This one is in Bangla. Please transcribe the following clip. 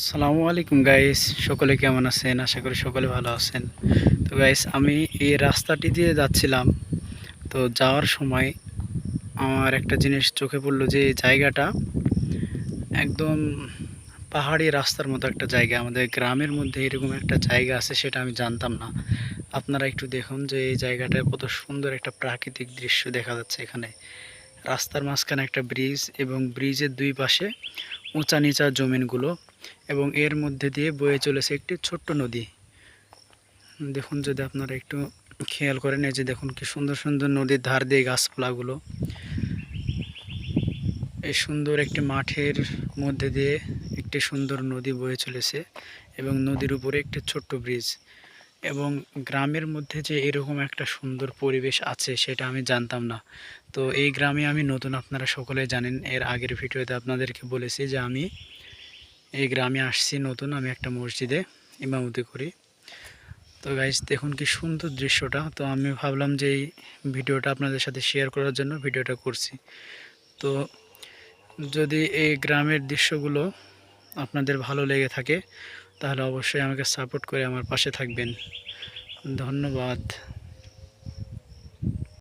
সালামু আলাইকুম গাইস সকলে কেমন আছেন? আশা করি সকলে ভালো আছেন। তো গাইস আমি এই রাস্তাটি দিয়ে যাচ্ছিলাম। তো, যাওয়ার সময় আমার একটা জিনিস চোখে পড়ল যে জায়গাটা একদম পাহাড়ি রাস্তার মতো একটা জায়গা। আমাদের গ্রামের মধ্যে এরকম একটা জায়গা আছে, সেটা আমি জানতাম না। আপনারা একটু দেখুন যে, এই জায়গাটায় কত সুন্দর একটা প্রাকৃতিক দৃশ্য দেখা যাচ্ছে এখানে। রাস্তার মাঝখানে একটা ব্রিজ এবং ব্রিজের দুই পাশে উঁচা নিচা জমিনগুলো। এবং এর মধ্যে দিয়ে বয়ে চলেছে একটি ছোট্ট নদী। দেখুন যদি আপনারা একটু খেয়াল করেন, এই যে দেখুন কি সুন্দর সুন্দর নদীর ধার দিয়ে গাছপালাগুলো। এই সুন্দর একটি মাঠের মধ্যে দিয়ে একটি সুন্দর নদী বয়ে চলেছে এবং নদীর উপরে একটি ছোট্ট ব্রিজ। এবং গ্রামের মধ্যে যে এরকম একটা সুন্দর পরিবেশ আছে, সেটা আমি জানতাম না। তো এই গ্রামে আমি নতুন, আপনারা সকলে জানেন, এর আগের ভিডিওতে আপনাদেরকে বলেছি যে আমি এই গ্রামে আসছি নতুন, আমি একটা মসজিদে ইমামতি করি। তো গাইজ দেখুন কি সুন্দর দৃশ্যটা। তো আমি ভাবলাম যে এই ভিডিওটা আপনাদের সাথে শেয়ার করার জন্য ভিডিওটা করছি। তো যদি এই গ্রামের দৃশ্যগুলো আপনাদের ভালো লেগে থাকে, তাহলে অবশ্যই আমাকে সাপোর্ট করে আমার পাশে থাকবেন। ধন্যবাদ।